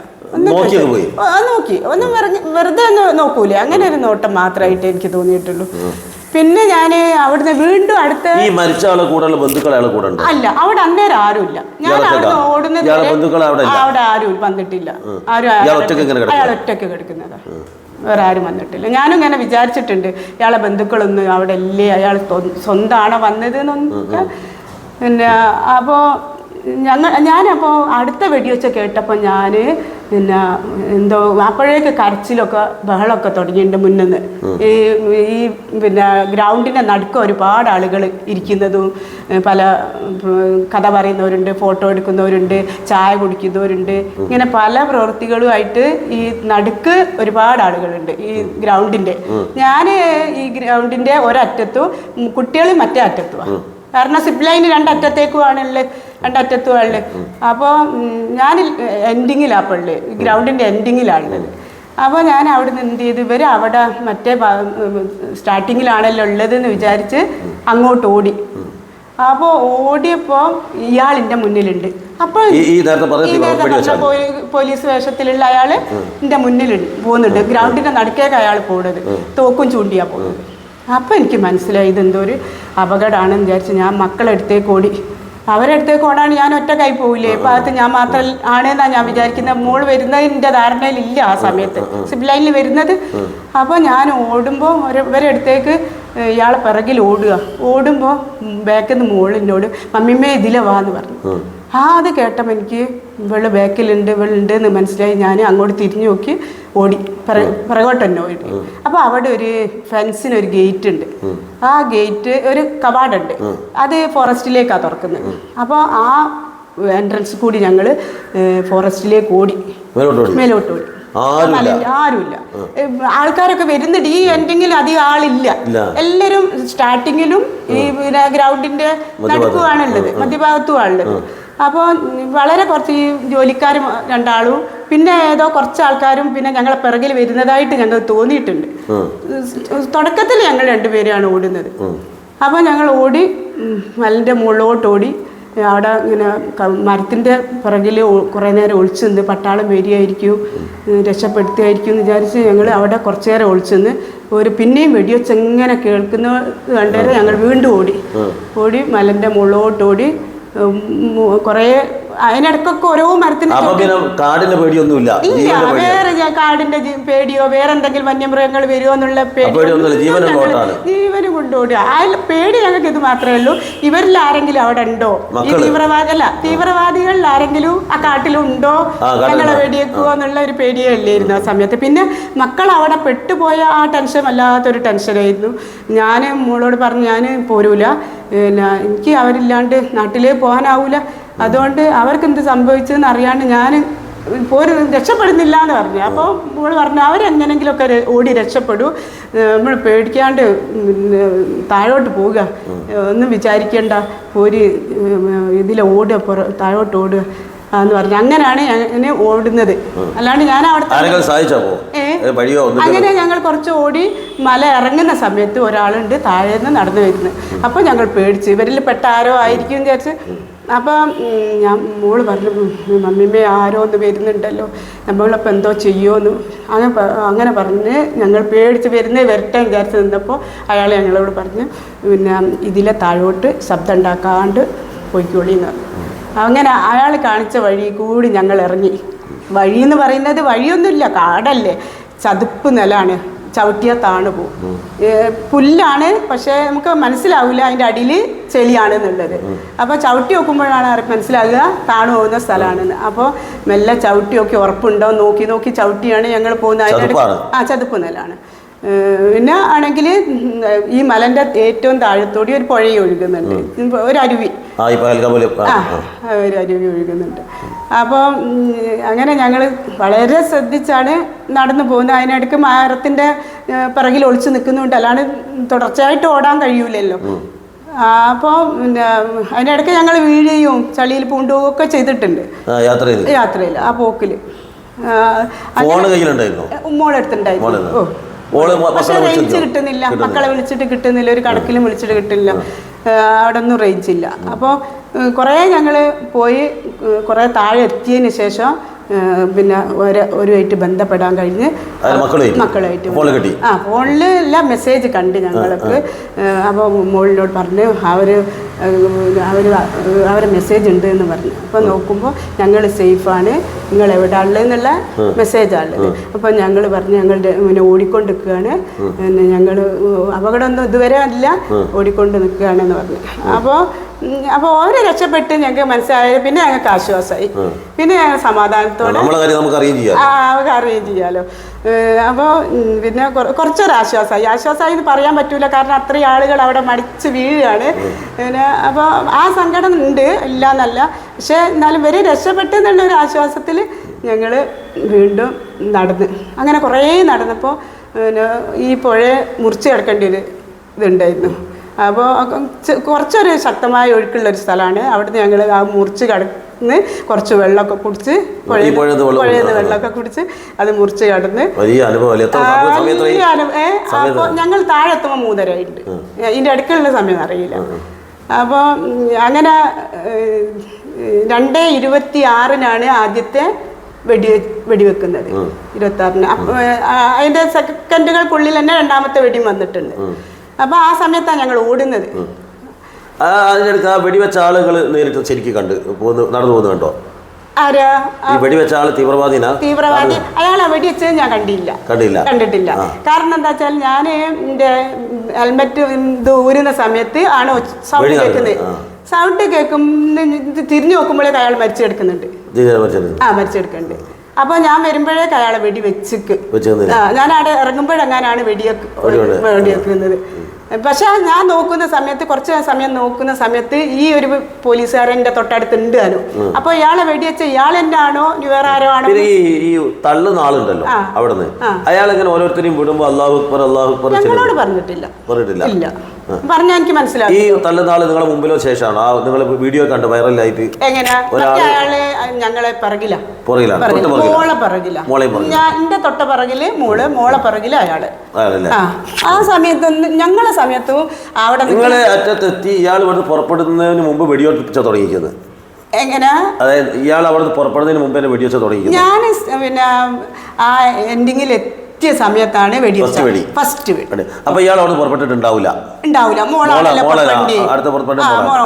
നോക്കി. ഒന്നും വെറുതെ ഒന്നും നോക്കൂലേ? അങ്ങനെ ഒരു നോട്ടം മാത്രമായിട്ട് എനിക്ക് തോന്നിയിട്ടുള്ളൂ. പിന്നെ ഞാൻ അവിടുന്ന് വീണ്ടും അടുത്ത്
ഈ മരിച്ച ആളെ കൂടെയുള്ള ബന്ധുക്കൾ അയാളെ കൂടെ ഉണ്ട്?
അല്ല അവിടെ അന്നേരം ആരുമില്ല. ഞാൻ അവിടുന്ന്
ഒറ്റക്കാ?
ഓടുന്നത്
ഇയാളെ ബന്ധുക്കൾ അവിടെ ഇല്ല?
അവിടെ ആരും വന്നിട്ടില്ല. ആരും
ഇയാൾ ഒറ്റയ്ക്ക് ഇങ്ങനെ കിടക്കുക?
അയാൾ ഒറ്റയ്ക്ക് കിടക്കുന്നതാ. വേറെ ആരും വന്നിട്ടില്ല. ഞാനും ഇങ്ങനെ വിചാരിച്ചിട്ടുണ്ട് ഇയാളെ ബന്ധുക്കളൊന്നും അവിടെ ഇല്ലേ അയാൾ സ്വന്താണോ സ്വന്തമാണോ വന്നത് എന്നൊക്കെ പിന്നെ അപ്പോൾ ഞങ്ങൾ ഞാനപ്പോൾ അടുത്ത വെടിവെച്ച കേട്ടപ്പോൾ ഞാൻ പിന്നെ എന്തോ അപ്പോഴേക്ക് കരച്ചിലൊക്കെ ബഹളമൊക്കെ തുടങ്ങിയിട്ടുണ്ട് മുന്നിന്ന്. ഈ ഈ പിന്നെ ഗ്രൗണ്ടിന്റെ നടുക്ക് ഒരുപാട് ആളുകൾ ഇരിക്കുന്നതും പല കഥ പറയുന്നവരുണ്ട് ഫോട്ടോ എടുക്കുന്നവരുണ്ട് ചായ കുടിക്കുന്നവരുണ്ട്. ഇങ്ങനെ പല പ്രവൃത്തികളുമായിട്ട് ഈ നടുക്ക് ഒരുപാട് ആളുകളുണ്ട് ഈ ഗ്രൗണ്ടിന്റെ. ഞാൻ ഈ ഗ്രൗണ്ടിന്റെ ഒരറ്റത്തും കുട്ടികൾ മറ്റേ അറ്റത്തുമാണ് കാരണം സിപ്പ് ലൈൻ രണ്ടറ്റത്തേക്കുമാണുള്ളത് രണ്ടറ്റത്തുമാണുള്ളത് അപ്പോൾ ഞാൻ എൻഡിങ്ങിലാണ് അപ്പോൾ ഉള്ളത് ഗ്രൗണ്ടിന്റെ എൻഡിങ്ങിലാണുള്ളത് അപ്പോൾ ഞാൻ അവിടെ നിന്ന് എന്ത് ചെയ്തു ഇവർ അവിടെ മറ്റേ സ്റ്റാർട്ടിങ്ങിലാണല്ലോ ഉള്ളതെന്ന് വിചാരിച്ച് അങ്ങോട്ട് ഓടി. അപ്പോൾ ഓടിയപ്പോൾ ഇയാളിന്റെ മുന്നിലുണ്ട്. അപ്പോൾ പോലീസ് വേഷത്തിലുള്ള അയാൾ എന്റെ മുന്നിൽ പോകുന്നുണ്ട് ഗ്രൗണ്ടിന്റെ നടുക്കേക്ക് അയാൾ പോകുന്നത് തോക്കും ചൂണ്ടിയാണ് പോകുന്നത് അപ്പൊ എനിക്ക് മനസ്സിലായി ഇതെന്തോ ഒരു അപകടമാണെന്ന് വിചാരിച്ച് ഞാൻ മക്കളെടുത്തേക്ക് ഓടി. അവരെടുത്തേക്ക് ഓടാണ് ഞാൻ ഒറ്റക്കായി പോവില്ലേ? ഭാഗത്ത് ഞാൻ മാത്രം ആണെന്നാ ഞാൻ വിചാരിക്കുന്നത്. മോൾ വരുന്നതിന്റെ ധാരണയിലില്ല ആ സമയത്ത്. സിബ് ലൈനിൽ വരുന്നത്. അപ്പോൾ ഞാൻ ഓടുമ്പോൾ ഇവരെടുത്തേക്ക് ഇയാൾ ഇയാളെ പിറകിൽ ഓടുക. ഓടുമ്പോൾ ബാക്കിൽ നിന്ന് മോളിനോട് മമ്മിമ്മേ ഇതിലെ വാ എന്ന് പറഞ്ഞു. ആ അത് കേട്ടപ്പോൾ എനിക്ക് വെള്ള ബാക്കിലുണ്ട് വെള്ളുണ്ട് എന്ന് മനസ്സിലായി. ഞാൻ അങ്ങോട്ട് തിരിഞ്ഞു നോക്കി ഓടി. പിറ- പിറകോട്ട് തന്നെ ഓടി. അപ്പോൾ അവിടെ ഒരു ഫെൻസിന് ഒരു ഗേറ്റ് ഉണ്ട്. ആ ഗേറ്റ് ഒരു കവാടുണ്ട്. അത് ഫോറസ്റ്റിലേക്കാണ് തുറക്കുന്നത് അപ്പോൾ ആ എൻട്രൻസ് കൂടി ഞങ്ങൾ ഫോറസ്റ്റിലേക്ക് ഓടി.
മേലോട്ട് ഓടി ആരുമില്ല.
ആൾക്കാരൊക്കെ വരുന്നുണ്ട്. ഈ എൻഡിങ്ങിൽ അധികം ആളില്ല.
എല്ലാരും
എല്ലാവരും സ്റ്റാർട്ടിങ്ങിലും ഈ പിന്നെ ഗ്രൗണ്ടിന്റെ നടുക്കുവാണുള്ളത്. മധ്യഭാഗത്തുമാണുള്ളത് അപ്പോൾ വളരെ കുറച്ച് ഈ ജോലിക്കാർ രണ്ടാളും പിന്നെ ഏതോ കുറച്ച് ആൾക്കാരും പിന്നെ ഞങ്ങളെ പിറകിൽ വരുന്നതായിട്ട് ഞങ്ങൾ തോന്നിയിട്ടുണ്ട്. തുടക്കത്തിൽ ഞങ്ങൾ രണ്ടുപേരെയാണ് ഓടുന്നത്. അപ്പോൾ ഞങ്ങൾ ഓടി മലിന്റെ മുകളിലോട്ട് ഓടി അവിടെ ഇങ്ങനെ മരത്തിന്റെ പിറകിൽ കുറേ നേരം ഒളിച്ചു നിന്ന് പട്ടാളം വരികയായിരിക്കും രക്ഷപ്പെടുത്തിയായിരിക്കും രക്ഷപ്പെടുത്തുകയായിരിക്കും എന്ന് വിചാരിച്ച് ഞങ്ങൾ അവിടെ കുറച്ച് നേരം ഒളിച്ചു നിന്ന് ഒരു പിന്നെയും വെടിവെച്ച് എങ്ങനെ കേൾക്കുന്ന കണ്ടേരം ഞങ്ങൾ വീണ്ടും ഓടി. ഓടി മലന്റെ മുകളിലോട്ട് ഓടി കുറേ അതിനിടക്കൊക്കെ ഓരോ മരത്തിന്
കാടിന്റെ പേടിയൊന്നുമില്ല.
വേറെ ഞാൻ കാടിന്റെ പേടിയോ വേറെ എന്തെങ്കിലും വന്യമൃഗങ്ങൾ വരുമോ എന്നുള്ള ജീവനും കൊണ്ടോടുക ആ പേടി ഞങ്ങൾക്ക് ഇത് മാത്രമേ ഉള്ളൂ. ഇവരിൽ ആരെങ്കിലും അവിടെ ഉണ്ടോ? ഈ തീവ്രവാദ അല്ല തീവ്രവാദികളിൽ ആരെങ്കിലും ആ കാട്ടിലുണ്ടോ? ഞങ്ങളെ വെടിയേക്കുവോ എന്നുള്ള ഒരു പേടിയേ ഇല്ലായിരുന്നു ആ സമയത്ത്. പിന്നെ മക്കൾ അവിടെ പെട്ടുപോയ ആ ടെൻഷൻ വല്ലാത്തൊരു ടെൻഷനായിരുന്നു. ഞാൻ മോളോട് പറഞ്ഞു ഞാൻ പോരൂല. പിന്നെ എനിക്ക് അവരില്ലാണ്ട് നാട്ടിലേ പോകാനാവൂല. അതുകൊണ്ട് അവർക്ക് എന്ത് സംഭവിച്ചതെന്ന് അറിയാണ്ട് ഞാൻ പോര് രക്ഷപ്പെടുന്നില്ല എന്ന് പറഞ്ഞു. അപ്പോൾ മോൾ പറഞ്ഞു അവരെങ്ങനെങ്കിലുമൊക്കെ ഓടി രക്ഷപ്പെടൂ. നമ്മൾ പേടിക്കാണ്ട് താഴോട്ട് പോവുക. ഒന്നും വിചാരിക്കേണ്ട. പോര് ഇതിൽ ഓടുക പുറ താഴോട്ട് ഓടുക എന്ന് പറഞ്ഞു. അങ്ങനെയാണ് ഞാൻ ഓടുന്നത്. അല്ലാണ്ട് ഞാൻ അവിടെ അങ്ങനെ ഞങ്ങൾ കുറച്ച് ഓടി മല ഇറങ്ങുന്ന സമയത്ത് ഒരാളുണ്ട് താഴെ നിന്ന് നടന്നു വരുന്നത്. അപ്പോൾ ഞങ്ങൾ പേടിച്ച് ഇവരിൽ പെട്ട ആരോ ആയിരിക്കും എന്ന് വിചാരിച്ച് അപ്പം ഞാൻ മോൾ പറഞ്ഞു മമ്മിമ്മേ ആരോ ഒന്ന് വരുന്നുണ്ടല്ലോ. നമ്മളിപ്പം എന്തോ ചെയ്യുമെന്ന് അങ്ങനെ അങ്ങനെ പറഞ്ഞ് ഞങ്ങൾ പേടിച്ച് വരുന്നേ വരട്ടെ വിചാരിച്ച് നിന്നപ്പോൾ അയാൾ ഞങ്ങളോട് പറഞ്ഞ് പിന്നെ ഇതിലെ താഴോട്ട് ശബ്ദം ഉണ്ടാക്കാണ്ട് പോയിക്കോളിന്ന് അങ്ങനെ അയാൾ കാണിച്ച വഴി കൂടി ഞങ്ങൾ ഇറങ്ങി. വഴി എന്ന് പറയുന്നത് വഴിയൊന്നുമില്ല കാടല്ലേ. ചതുപ്പ് നിലാണ് ചവിട്ടിയാൽ താണു പോകും പുല്ലാണ് പക്ഷേ നമുക്ക് മനസ്സിലാവില്ല അതിന്റെ അടിയിൽ ചെളിയാണ് എന്നുള്ളത്. അപ്പോൾ ചവിട്ടി നോക്കുമ്പോഴാണ് അവർക്ക് മനസ്സിലാകുക താണു പോകുന്ന സ്ഥലമാണെന്ന്. അപ്പോൾ മെല്ലെ ചവിട്ടി നോക്കി ഉറപ്പുണ്ടോ നോക്കി നോക്കി ചവിട്ടിയാണ് ഞങ്ങൾ പോകുന്നത്. ആ ചതുപ്പ് നിലാണ് പിന്നെ ആണെങ്കിൽ ഈ മലന്റെ ഏറ്റവും താഴത്തോടി ഒരു പുഴ ഒഴുകുന്നുണ്ട്. ഒരു അരുവി. ഒരു അരുവി ഒഴുകുന്നുണ്ട്. അപ്പോൾ അങ്ങനെ ഞങ്ങൾ വളരെ ശ്രദ്ധിച്ചാണ് നടന്നു പോകുന്നത്. അതിനിടയ്ക്ക് മരത്തിന്റെ പിറകിൽ ഒളിച്ചു നിൽക്കുന്നുണ്ട്. അല്ലാണ്ട് തുടർച്ചയായിട്ട് ഓടാൻ കഴിയൂലല്ലോ. അപ്പോൾ പിന്നെ അതിനിടയ്ക്ക് ഞങ്ങൾ വീഴുകയും ചളിയിൽ പൂണ്ടുകയും ഒക്കെ ചെയ്തിട്ടുണ്ട്. യാത്രയിൽ ആ പോക്കിൽ
ഫോൺ കയ്യിലുണ്ടായിരുന്നു?
മോളെടുത്തുണ്ടായിരുന്നു
മോളെ
ഓ. റേഞ്ച് കിട്ടുന്നില്ല. മക്കളെ വിളിച്ചിട്ട് കിട്ടുന്നില്ല ഒരു കടക്കിലും വിളിച്ചിട്ട് കിട്ടില്ല അവിടെ ഒന്നും റേഞ്ച് ഇല്ല. അപ്പോൾ കുറേ ഞങ്ങൾ പോയി കുറേ താഴെ എത്തിയതിന് ശേഷം പിന്നെ ഒരു ഒരുമായിട്ട് ബന്ധപ്പെടാൻ കഴിഞ്ഞ്? മക്കളായിട്ട്? ആ ഫോണിൽ എല്ലാം മെസ്സേജ് കണ്ട് ഞങ്ങൾക്ക്. അപ്പോൾ മോളിനോട് പറഞ്ഞു അവർ അവർ അവരെ മെസ്സേജ് ഉണ്ട് എന്ന് പറഞ്ഞു. അപ്പോൾ നോക്കുമ്പോൾ ഞങ്ങൾ സേഫാണ് നിങ്ങൾ എവിടെ ഉള്ളതെന്നുള്ള മെസ്സേജാണ് ഉള്ളത് അപ്പോൾ ഞങ്ങൾ പറഞ്ഞു ഞങ്ങളുടെ പിന്നെ ഓടിക്കൊണ്ട് നിൽക്കുകയാണ് പിന്നെ ഞങ്ങൾ അപകടമൊന്നും ഇതുവരെ അല്ല ഓടിക്കൊണ്ട് നിൽക്കുകയാണെന്ന് പറഞ്ഞു. അപ്പോൾ അപ്പോൾ ഓരോ രക്ഷപ്പെട്ട് ഞങ്ങൾക്ക് മനസ്സിലായത് പിന്നെ ഞങ്ങൾക്ക് ആശ്വാസമായി പിന്നെ ഞങ്ങൾ സമാധാനത്തോടെ
നമുക്ക് അറിയുകയും
ചെയ്യാലോ? അപ്പോൾ പിന്നെ കുറ- കുറച്ചൊരു ആശ്വാസമായി ആശ്വാസമായി എന്ന് പറയാൻ പറ്റൂല. കാരണം അത്രയും ആളുകൾ അവിടെ മടിച്ച് വീഴുകയാണ്. പിന്നെ അപ്പോൾ ആ സങ്കടം ഉണ്ട്. ഇല്ല എന്നല്ല പക്ഷേ എന്നാലും വരെ രക്ഷപ്പെട്ടു എന്നുള്ള ഒരു ആശ്വാസത്തിൽ ഞങ്ങൾ വീണ്ടും നടന്ന്. അങ്ങനെ കുറേ നടന്നപ്പോൾ പിന്നെ ഈ പുഴ മുറിച്ച് കിടക്കേണ്ടി ഒരു ഇതുണ്ടായിരുന്നു. അപ്പോൾ കുറച്ചൊരു ശക്തമായ ഒഴുക്കുള്ള ഒരു സ്ഥലമാണ്. അവിടുന്ന് ഞങ്ങൾ ആ മുറിച്ച് കടന്ന് കുറച്ച് വെള്ളമൊക്കെ കുടിച്ച്
കുടിക്കണം.
വെള്ളമൊക്കെ കുടിച്ച് അത് മുറിച്ച് കടന്ന് അപ്പോൾ ഞങ്ങൾ താഴെ എത്തുമ്പോൾ മൂന്നരയുണ്ട് ഇതിന്റെ അടുക്കുള്ള സമയം അറിയില്ല. അപ്പോൾ അങ്ങനെ രണ്ട് ഇരുപത്തി ആറിനാണ് ആദ്യത്തെ വെടി വെടിവെക്കുന്നത്. ഇരുപത്തി ആറിന് അതിന്റെ സെക്കൻഡുകൾക്കുള്ളിൽ തന്നെ രണ്ടാമത്തെ വെടിയും വന്നിട്ടുണ്ട്. അപ്പോൾ ആ സമയത്താണ് ഞങ്ങൾ ഓടുന്നത്.
അതിനടുത്ത് ആ വെടിവെച്ച ആളുകൾ നേരിട്ട് ശരിക്കും കണ്ട് പോകുന്നു നടന്നു പോകുന്നു കണ്ടോ?
ആരാ?
ഈ വെടിവെച്ച ആൾ തീവ്രവാദിനാ?
തീവ്രവാദി. അയാളെ വെടിവെച്ചത് ഞാൻ കണ്ടില്ല.
കണ്ടില്ല.
കണ്ടിട്ടില്ല. കാരണം എന്താ വെച്ചാൽ ഞാൻ എന്റെ ഹെൽമെറ്റ് ഇത് ഊരുന്ന സമയത്ത് ആണ് സൗണ്ട് കേൾക്കുന്നത്. സൗണ്ട് കേൾക്കും തിരിഞ്ഞു നോക്കുമ്പോഴേക്ക് അയാൾ മരിച്ചെടുക്കുന്നുണ്ട്. ആ മരിച്ചെടുക്കുന്നുണ്ട്. അപ്പോൾ ഞാൻ വരുമ്പോഴേക്ക് അയാളെ വെടി വെച്ചിക്ക്. ഞാൻ അവിടെ ഇറങ്ങുമ്പോഴെങ്ങാനാണ് വെടിയൊക്കെ വെടിയൊക്കുന്നത് പക്ഷെ ഞാൻ നോക്കുന്ന സമയത്ത് കുറച്ച് സമയം നോക്കുന്ന സമയത്ത് ഈ ഒരു പോലീസുകാരന്റെ തൊട്ടടുത്ത് ഉണ്ട് അനു അപ്പൊ ഇയാളെ വെടിവെച്ച ഇയാൾ എന്റെ ആണോ വേറെ ആരോ ആണോ?
ഈ തള്ളുന്ന ആളുണ്ടല്ലോ
ആ.
അവിടുന്ന്. അയാൾ ഇങ്ങനെ ഓരോരുത്തരെയും വിടുമ്പോ അള്ളാഹു അക്ബർ അള്ളാഹു അക്ബർ
ഞങ്ങളോട്. പറഞ്ഞിട്ടില്ല.
പറഞ്ഞിട്ടില്ല.
ഇല്ല. പറഞ്ഞാൽ എനിക്ക് മനസ്സിലായി
ഈ തള്ളുന്ന ആൾ നിങ്ങളെ മുമ്പിലോ ശേഷമാണ്? ആ നിങ്ങൾ വീഡിയോ കണ്ട് വൈറലായിട്ട്
എങ്ങനെയാ അയാൾ ഞങ്ങളെ പറകില.
പുറകിലാണ്. പുറകിലാണ്
മോളെ പിറകില.
മോളെ പുറകിലാ.
ഞാൻ എന്റെ തൊട്ട പിറകിൽ മോൾ മോളെ പറകിൽ
അയാൾ.
ആ ആ സമയത്തൊന്നും ഞങ്ങളെ സമയത്തു അവിടെ
നിങ്ങളെ അറ്റത്തെത്തി ഇയാൾ ഇവിടുന്ന് പുറപ്പെടുന്നതിന് മുമ്പ് വെടിയോട്ടിപ്പിച്ച തുടങ്ങിയത്
എങ്ങനെ?
അതായത് ഇയാൾ അവിടുന്ന് പുറപ്പെടുന്നതിന് മുമ്പ് തന്നെ വെടിവെച്ച തുടങ്ങി
ഞാൻ പിന്നെ ആ എൻഡിങ്ങിൽ എത്തിയ സമയത്താണ് വെടിവെച്ചത്.
വെടി.
ഫസ്റ്റ് വെടി.
അപ്പൊ ഇയാൾ അവിടെ പുറപ്പെട്ടിട്ടുണ്ടാവില്ല
ഉണ്ടാവില്ല മോളാണ്
മോള- അടുത്ത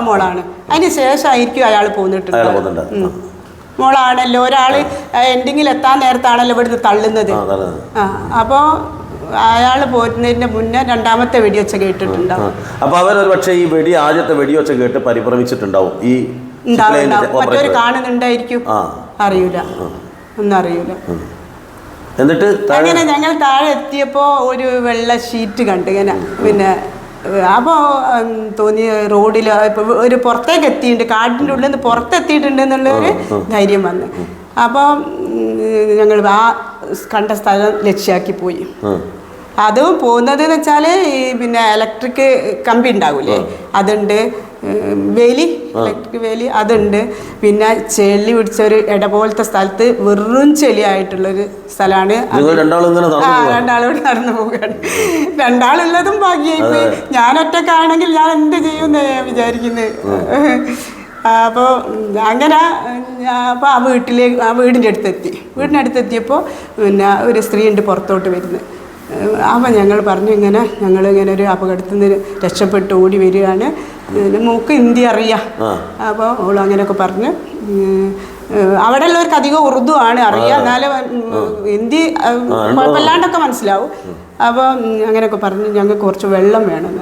മോളാണ്.
അതിന് ശേഷമായിരിക്കും അയാൾ പോന്നിട്ടുണ്ട്. മോളാണല്ലോ. ഒരാൾ എൻഡിങ്ങിൽ എത്താൻ നേരത്താണല്ലോ ഇവിടുന്ന് തള്ളുന്നത്.
ആ,
അപ്പോൾ അയാൾ പോരുന്നതിന്റെ മുന്നേ രണ്ടാമത്തെ വെടിയൊച്ച കേട്ടിട്ടുണ്ടാവും.
അപ്പൊ അവരൊരു പക്ഷേ ഈ വെടി ആദ്യത്തെ വെടിയൊച്ച കേട്ട് പരിഭ്രമിച്ചിട്ടുണ്ടാവും. ഈ
മറ്റൊരു. കാണുന്നുണ്ടായിരിക്കും. അറിയൂല. ഒന്നും അറിയൂല
എന്നിട്ട്
അങ്ങനെ ഞങ്ങൾ താഴെ എത്തിയപ്പോ ഒരു വെള്ള ഷീറ്റ് കണ്ടു ഇങ്ങനെ പിന്നെ അപ്പോൾ തോന്നി റോഡിൽ ഇപ്പോൾ ഒരു പുറത്തേക്ക് എത്തിയിട്ടുണ്ട് കാട്ടിന്റെ ഉള്ളിൽ നിന്ന് പുറത്തെത്തിയിട്ടുണ്ട് എന്നുള്ളൊരു ധൈര്യം വന്നു. അപ്പോൾ ഞങ്ങൾ ആ കണ്ട സ്ഥലം ലക്ഷ്യമാക്കി പോയി. അതും പോകുന്നത് എന്ന് വെച്ചാൽ ഈ പിന്നെ ഇലക്ട്രിക് കമ്പി ഉണ്ടാവൂലേ? അതുണ്ട് വേലി ഇലക്ട്രിക് വേലി അതുണ്ട്. പിന്നെ ചെളി പിടിച്ച ഒരു ഇട പോലത്തെ സ്ഥലത്ത് വെറും ചെളിയായിട്ടുള്ളൊരു സ്ഥലമാണ് ആ രണ്ടാളോട് നടന്നു പോവുകയാണ്. രണ്ടാളുള്ളതും ഭാഗ്യമായി പോയി ഞാൻ ഒറ്റക്കാണെങ്കിൽ ഞാൻ എന്ത് ചെയ്യുമെന്ന് ഞാൻ വിചാരിക്കുന്നത് അപ്പോൾ അങ്ങനെ അപ്പോൾ ആ വീട്ടിലേക്ക് ആ വീടിന്റെ അടുത്തെത്തി. വീടിന്റെ അടുത്തെത്തിയപ്പോൾ പിന്നെ ഒരു സ്ത്രീ ഉണ്ട് പുറത്തോട്ട് വരുന്നത് അപ്പം ഞങ്ങൾ പറഞ്ഞു ഇങ്ങനെ ഞങ്ങൾ ഇങ്ങനെ ഒരു അപകടത്തിൽ നിന്ന് രക്ഷപ്പെട്ട് ഓടി വരികയാണ്. മൂക്ക് ഹിന്ദി അറിയാം. അപ്പോൾ അവൾ അങ്ങനെയൊക്കെ പറഞ്ഞ്. അവിടെ ഉള്ളവർക്ക് അധികം ഉറുദു ആണ് അറിയാം എന്നാലും ഹിന്ദി വല്ലാണ്ടൊക്കെ കുഴപ്പമില്ലാണ്ടൊക്കെ മനസ്സിലാവും. അപ്പോൾ അങ്ങനെയൊക്കെ പറഞ്ഞ് ഞങ്ങൾക്ക് കുറച്ച് വെള്ളം വേണം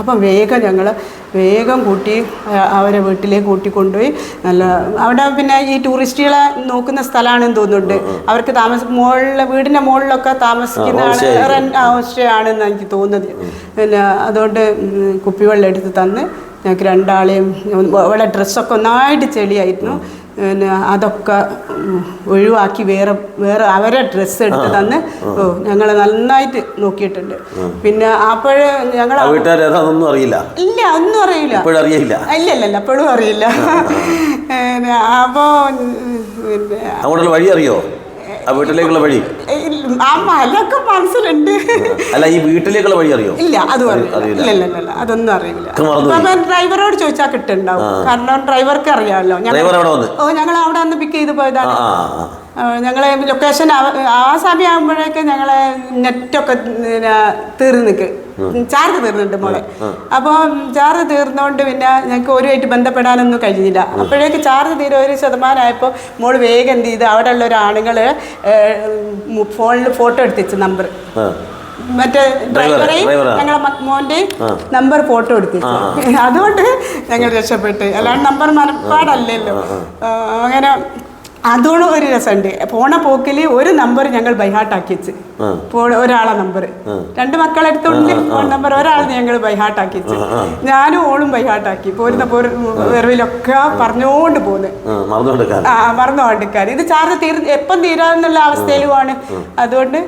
അപ്പം വേഗം ഞങ്ങൾ വേഗം കൂട്ടി അവരെ വീട്ടിലേക്ക് കൂട്ടി കൊണ്ടുപോയി നല്ല അവിടെ പിന്നെ ഈ ടൂറിസ്റ്റുകളെ നോക്കുന്ന സ്ഥലമാണെന്ന് തോന്നുന്നുണ്ട്. അവർക്ക് താമസ മുകളിലെ വീടിന്റെ മുകളിലൊക്കെ താമസിക്കുന്ന ആൾ ആവശ്യമാണെന്ന് എനിക്ക് തോന്നുന്നത്. പിന്നെ അതുകൊണ്ട് കുപ്പിവെള്ളം എടുത്ത് തന്ന് ഞങ്ങൾക്ക് രണ്ടാളെയും അവളെ ഡ്രസ്സൊക്കെ ഒന്നായിട്ട് ചെളിയായിരുന്നു. പിന്നെ അതൊക്കെ ഒഴിവാക്കി വേറെ വേറെ അവരെ ഡ്രസ്സ് എടുത്ത് തന്ന് ഓ ഞങ്ങൾ നന്നായിട്ട് നോക്കിയിട്ടുണ്ട്. പിന്നെ അപ്പോഴേ ഞങ്ങൾ
അതൊന്നും അറിയില്ല?
ഇല്ല ഒന്നും അറിയില്ല.
അറിയില്ല?
ഇല്ല ഇല്ല ഇല്ല അപ്പോഴും അറിയില്ല. അപ്പോൾ പിന്നെ
അങ്ങോട്ടുള്ള വഴി അറിയോ? ആ വീട്ടിലേക്കുള്ള വഴി?
ആ മലൊക്കെ മനസ്സിലുണ്ട്.
അല്ല ഈ വീട്ടിലേക്കുള്ള വഴി അറിയോ?
ഇല്ല അതും. ഇല്ല അതൊന്നും അറിയില്ല. ഡ്രൈവറോട് ചോദിച്ചാൽ കിട്ടുന്നുണ്ടാവും. കാരണം ഡ്രൈവർക്ക് അറിയാമല്ലോ. ഞങ്ങൾ-
അവിടെ വന്ന്?
ഓ ഞങ്ങൾ അവിടെ വന്ന് പിക്ക് ചെയ്ത് പോയതാണ്. ഞങ്ങളെ ലൊക്കേഷൻ ആ സമയം ആകുമ്പോഴേക്ക് ഞങ്ങളെ നെറ്റൊക്കെ പിന്നെ തീർന്ന് നിൽക്ക് ചാർജ് തീർന്നുണ്ട് മോളെ. അപ്പോൾ ചാർജ് തീർന്നുകൊണ്ട് പിന്നെ ഞങ്ങൾക്ക് ഒരുമായിട്ട് ബന്ധപ്പെടാനൊന്നും കഴിഞ്ഞില്ല. അപ്പോഴേക്ക് ചാർജ് തീരെ ഒരു ശതമാനമായപ്പോൾ മോൾ വേഗം എന്ത് ചെയ്ത് അവിടെ ഉള്ള ഒരു ആണുങ്ങൾ ഫോണിൽ ഫോട്ടോ എടുത്തിച്ച് നമ്പർ. മറ്റേ ഡ്രൈവറെയും ഞങ്ങളെ മോന്റെ നമ്പർ ഫോട്ടോ എടുത്തു അതുകൊണ്ട് ഞങ്ങൾ രക്ഷപ്പെട്ട്. അല്ലാണ്ട് നമ്പർ മനപ്പാടല്ലല്ലോ അങ്ങനെ അതുകൊണ്ട് ഒരു രസമുണ്ട്. പോണ പോക്കിൽ ഒരു നമ്പർ ഞങ്ങൾ ബൈഹാട്ടാക്കി വെച്ച്. ഒരാളെ നമ്പർ രണ്ട് മക്കളെ മക്കളെടുത്തോണ്ട് ഫോൺ നമ്പർ ഒരാൾ ഞങ്ങൾ ബൈഹാട്ടാക്കി വെച്ച്. ഞാനും ഓളും ബൈഹാട്ടാക്കി പോരുന്ന പോരു പറഞ്ഞോണ്ട് പോന്ന്.
ആ, മറന്നുകൊടുക്കാൻ
ആ മറന്നു പോണ്ടിക്കാൻ ഇത് ചാർജ് തീർ എപ്പം തീരാന്നുള്ള അവസ്ഥയിലുമാണ്. അതുകൊണ്ട്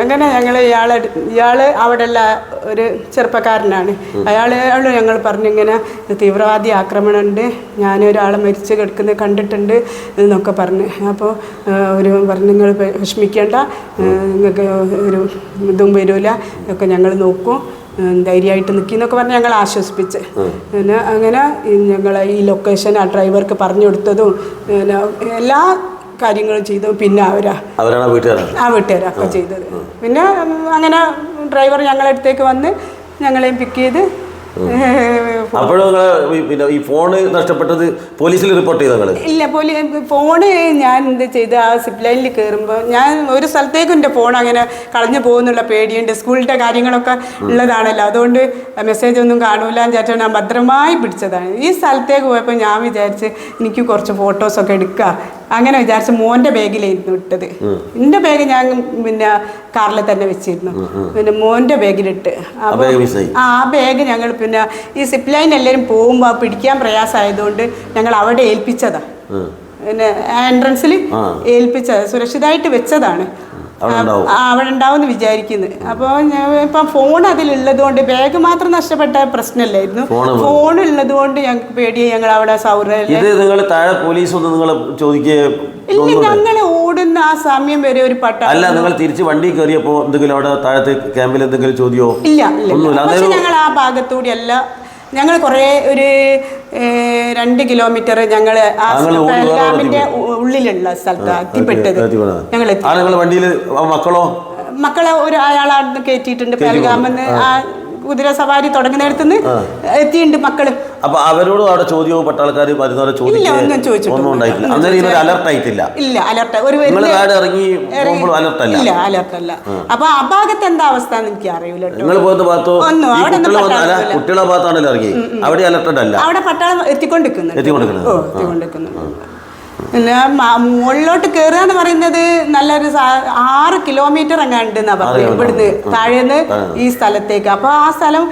അങ്ങനെ ഞങ്ങൾ ഇയാളെ ഇയാൾ അവിടെയുള്ള ഒരു ചെറുപ്പക്കാരനാണ്. അയാൾ ഞങ്ങൾ പറഞ്ഞിങ്ങനെ തീവ്രവാദി ആക്രമണമുണ്ട് ഞാനൊരാളെ മരിച്ച് കിടക്കുന്നത് കണ്ടിട്ടുണ്ട് എന്നൊക്കെ പറഞ്ഞു. അപ്പോൾ ഒരു പറഞ്ഞു നിങ്ങൾ വിഷമിക്കേണ്ട നിങ്ങൾക്ക് ഒരു ഇതും വരില്ല ഒക്കെ ഞങ്ങൾ നോക്കും ധൈര്യമായിട്ട് നിൽക്കുന്നൊക്കെ പറഞ്ഞ് ഞങ്ങൾ ആശ്വസിപ്പിച്ച്. പിന്നെ അങ്ങനെ ഞങ്ങൾ ഈ ലൊക്കേഷൻ ആ ഡ്രൈവർക്ക് പറഞ്ഞു കൊടുത്തതും എല്ലാ കാര്യങ്ങളും ചെയ്തു. പിന്നെ അവരാ
അവരാണ് ആ
വീട്ടുകാരൊക്കെ ചെയ്തത്. പിന്നെ അങ്ങനെ ഡ്രൈവർ ഞങ്ങളുടെ അടുത്തേക്ക് വന്ന് ഞങ്ങളെയും പിക്ക് ചെയ്ത്
അപ്പോഴും നിങ്ങൾ പിന്നെ ഈ ഫോണ് നഷ്ടപ്പെട്ടത് പോലീസിൽ റിപ്പോർട്ട് ചെയ്തു
ഇല്ല ഫോണ് ഞാൻ എന്ത് ചെയ്ത് ആ സിപ്പ് ലൈനിൽ കയറുമ്പോൾ ഞാൻ ഒരു സ്ഥലത്തേക്കും എന്റെ ഫോൺ അങ്ങനെ കളഞ്ഞു പോകുന്നുള്ള പേടിയുണ്ട്. സ്കൂളിന്റെ കാര്യങ്ങളൊക്കെ ഉള്ളതാണല്ലോ. അതുകൊണ്ട് മെസ്സേജ് ഒന്നും കാണൂല എന്ന് വിചാരിച്ചാൽ ഞാൻ ഭദ്രമായി പിടിച്ചതാണ്. ഈ സ്ഥലത്തേക്ക് പോയപ്പോൾ ഞാൻ വിചാരിച്ച് എനിക്ക് കുറച്ച് ഫോട്ടോസൊക്കെ എടുക്കുക അങ്ങനെ വിചാരിച്ച് മോന്റെ ബാഗിലായിരുന്നു ഇട്ടത്. എന്റെ ബാഗ് ഞാൻ പിന്നെ കാറിൽ തന്നെ വെച്ചിരുന്നു. പിന്നെ മോന്റെ ബാഗിലിട്ട്. അപ്പോൾ. ആ ബാഗ് ഞങ്ങൾ പിന്നെ ഈ സിപ്പ് ലൈൻ എല്ലാവരും പോകുമ്പോൾ പിടിക്കാൻ പ്രയാസമായതുകൊണ്ട് ഞങ്ങൾ അവിടെ ഏൽപ്പിച്ചതാ. പിന്നെ എൻട്രൻസിൽ
ഏൽപ്പിച്ചത്.
ഏൽപ്പിച്ച സുരക്ഷിതമായിട്ട് വെച്ചതാണ്.
അവിടെ ഉണ്ടാവും.
എന്ന് വിചാരിക്കുന്നത് അപ്പോൾ ഞാൻ ഇപ്പം ഫോൺ അതിലുള്ളത് കൊണ്ട് ബാഗ് മാത്രം നഷ്ടപ്പെട്ട പ്രശ്നമല്ലായിരുന്നു. ഫോൺ ഉള്ളത് കൊണ്ട് ഞങ്ങൾക്ക് പേടിയായി. ഞങ്ങൾ അവിടെ സൗകര്യം
ഇത് നിങ്ങൾ താഴെ പോലീസ് ഒന്ന് നിങ്ങൾ ചോദിക്കുകയോ
ഇല്ല ഞങ്ങൾ ഓടുന്ന ആ സമയം വരെ ഒരു പട്ട
അല്ല നിങ്ങൾ തിരിച്ച് വണ്ടി കയറിയപ്പോൾ എന്തെങ്കിലും അവിടെ താഴത്തെ ക്യാമ്പിൽ എന്തെങ്കിലും ചോദ്യമോ
ഇല്ല
ഒന്നുമില്ല.
ഞങ്ങൾ ആ ഭാഗത്തൂടി അല്ല ഞങ്ങൾ കുറേ ഒരു രണ്ട് കിലോമീറ്റർ ഞങ്ങൾ ആ ഡാമിന്റെ ഉള്ളിലുള്ള സ്ഥലത്ത് എത്തിപ്പെട്ടത്. ഞങ്ങൾ
വണ്ടിയിൽ മക്കളോ?
മക്കളെ ഒരു അയാളാണ് കയറ്റിയിട്ടുണ്ട് പെൽഗാമെന്ന്. ആ കുതിര സവാരി തുടങ്ങുന്നിടത്തുനിന്ന് എത്തിയിട്ടുണ്ട് മക്കൾ.
അപ്പൊ അവരോട് അവിടെ ചോദ്യവും പട്ടാൾക്കാർ വരുന്നവരെ ഉണ്ടായിട്ടില്ല. അന്നേരം അലർട്ട് ആയിട്ടില്ല.
ഇല്ല അലർട്ട് ഒരു
ഇറങ്ങി പോകുമ്പോൾ അലർട്ട് അല്ല.
ഇല്ല അലർട്ട് അല്ല. അപ്പൊ ആ ഭാഗത്ത് എന്താ അവസ്ഥ എന്ന് എനിക്ക് അറിയില്ല
നിങ്ങൾ പോകുന്ന ഭാഗത്തോ?
അവിടെ
കുട്ടികളെ ഭാഗത്താണല്ലോ ഇറങ്ങി. അവിടെ അലർട്ടഡ് അല്ല.
അവിടെ പട്ടാളം എത്തിക്കൊണ്ടിരിക്കുന്നു
എത്തിക്കൊണ്ടിരിക്കുന്നുണ്ട്.
പിന്നെ മുകളിലോട്ട് കയറുക എന്ന് പറയുന്നത് നല്ലൊരു ആറ് കിലോമീറ്റർ അങ്ങാണ്ട് പറയുന്നത് ഇവിടുന്ന് താഴേന്ന് ഈ സ്ഥലത്തേക്ക്. അപ്പോൾ ആ സ്ഥലം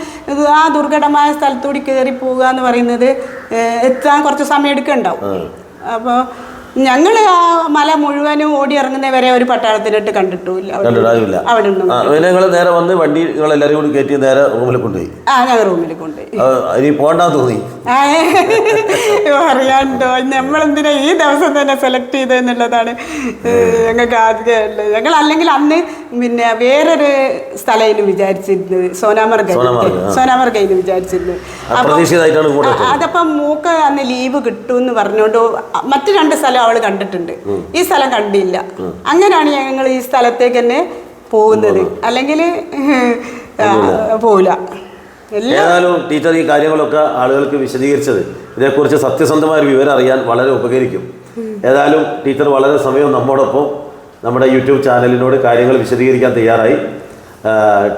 ആ ദുർഘടമായ സ്ഥലത്തൂടി കയറി പോവുക എന്ന് പറയുന്നത് എത്താൻ കുറച്ച് സമയം എടുക്കുന്നുണ്ടാവും. അപ്പോൾ ഞങ്ങൾ ആ മല മുഴുവനും ഓടി ഇറങ്ങുന്നവരെ ഒരു പട്ടാളത്തിലിട്ട് കണ്ടിട്ടില്ല അവിടെ
കണ്ടിട്ടാവില്ല
അവിടെ ഉണ്ടോ
പിന്നെ നിങ്ങൾ നേരെ വന്ന് വണ്ടി നിങ്ങൾ എല്ലാവരും കൂടി കയറ്റി നേരെ റൂമിൽ കൊണ്ടുപോയി.
ആ ഞങ്ങൾ റൂമിൽ കൊണ്ടുപോയി.
ഇനി പോണ്ടാ തോന്നി.
ആ, പറയാണ്ടോ നമ്മളെന്തിനാ ഈ ദിവസം തന്നെ സെലക്ട് ചെയ്തെന്നുള്ളതാണ് ഞങ്ങൾക്ക് ആദ്യമല്ല ഞങ്ങൾ അല്ലെങ്കിൽ അന്ന് പിന്നെ വേറൊരു സ്ഥലയിൽ വിചാരിച്ചിരുന്നത്. സോനാമർഗ
സോനാമർഗ്,
വിചാരിച്ചിരുന്നു അപ്പം അതപ്പം മൂക്ക് അന്ന് ലീവ് കിട്ടുമെന്ന് പറഞ്ഞുകൊണ്ട് മറ്റു രണ്ട് സ്ഥലം അവൾ കണ്ടിട്ടുണ്ട്. ഈ സ്ഥലം കണ്ടില്ല. അങ്ങനെയാണ് ഞങ്ങൾ ഈ സ്ഥലത്തേക്ക് തന്നെ പോകുന്നത്. അല്ലെങ്കിൽ പോവില്ല.
ഏതായാലും ടീച്ചർ ഈ കാര്യങ്ങളൊക്കെ ആളുകൾക്ക് വിശദീകരിച്ചത്. ഇതേക്കുറിച്ച് സത്യസന്ധമായ ഒരു വിവരം അറിയാൻ വളരെ ഉപകരിക്കും. ഏതായാലും ടീച്ചർ വളരെ സമയം നമ്മോടൊപ്പം നമ്മുടെ യൂട്യൂബ് ചാനലിനോട് കാര്യങ്ങൾ വിശദീകരിക്കാൻ തയ്യാറായി.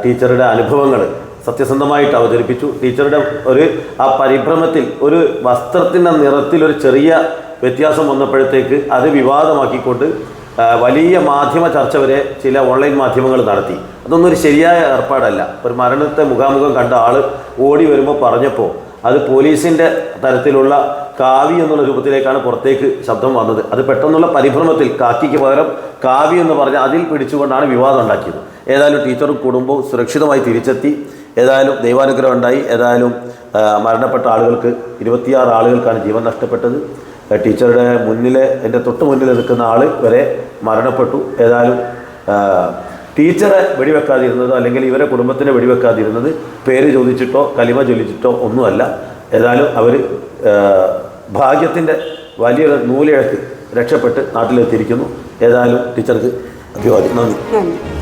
ടീച്ചറുടെ അനുഭവങ്ങൾ സത്യസന്ധമായിട്ട് അവതരിപ്പിച്ചു. ടീച്ചറുടെ ഒരു ആ പരിഭ്രമത്തിൽ ഒരു വസ്ത്രത്തിന്റെ നിറത്തിൽ ഒരു ചെറിയ വ്യത്യാസം വന്നപ്പോഴത്തേക്ക് അത് വിവാദമാക്കിക്കൊണ്ട് വലിയ മാധ്യമ ചർച്ച വരെ ചില ഓൺലൈൻ മാധ്യമങ്ങൾ നടത്തി. അതൊന്നും ഒരു ശരിയായ ഏർപ്പാടല്ല. ഒരു മരണത്തെ മുഖാമുഖം കണ്ട ആൾ ഓടി വരുമ്പോൾ പറഞ്ഞപ്പോൾ അത് പോലീസിന്റെ തരത്തിലുള്ള കാവി എന്നുള്ള രൂപത്തിലേക്കാണ് പുറത്തേക്ക് ശബ്ദം വന്നത്. അത് പെട്ടെന്നുള്ള പരിഭ്രമത്തിൽ കാക്കിക്ക് പകരം കാവി എന്ന് പറഞ്ഞ് അതിൽ പിടിച്ചുകൊണ്ടാണ് വിവാദം ഉണ്ടാക്കിയത്. ഏതായാലും ടീച്ചറും കുടുംബവും സുരക്ഷിതമായി തിരിച്ചെത്തി. ഏതായാലും ദൈവാനുഗ്രഹം ഉണ്ടായി. ഏതായാലും മരണപ്പെട്ട ആളുകൾക്ക് ഇരുപത്തിയാറ് ആളുകൾക്കാണ് ജീവൻ നഷ്ടപ്പെട്ടത്. ടീച്ചറുടെ മുന്നിലെ എന്റെ തൊട്ട് മുന്നിൽ നിൽക്കുന്ന ആൾ വരെ മരണപ്പെട്ടു. ഏതായാലും ടീച്ചറെ വെടിവെക്കാതിരുന്നത് അല്ലെങ്കിൽ ഇവരെ കുടുംബത്തിനെ വെടിവെക്കാതിരുന്നത് പേര് ചോദിച്ചിട്ടോ കലിമ ചൊല്ലിച്ചിട്ടോ ഒന്നുമല്ല. ഏതായാലും അവർ ഭാഗ്യത്തിന്റെ വലിയൊരു നൂലിഴക്ക് രക്ഷപ്പെട്ട് നാട്ടിലെത്തിയിരിക്കുന്നു. ഏതായാലും ടീച്ചർക്ക് അഭിവാദ്യം.
നന്ദി.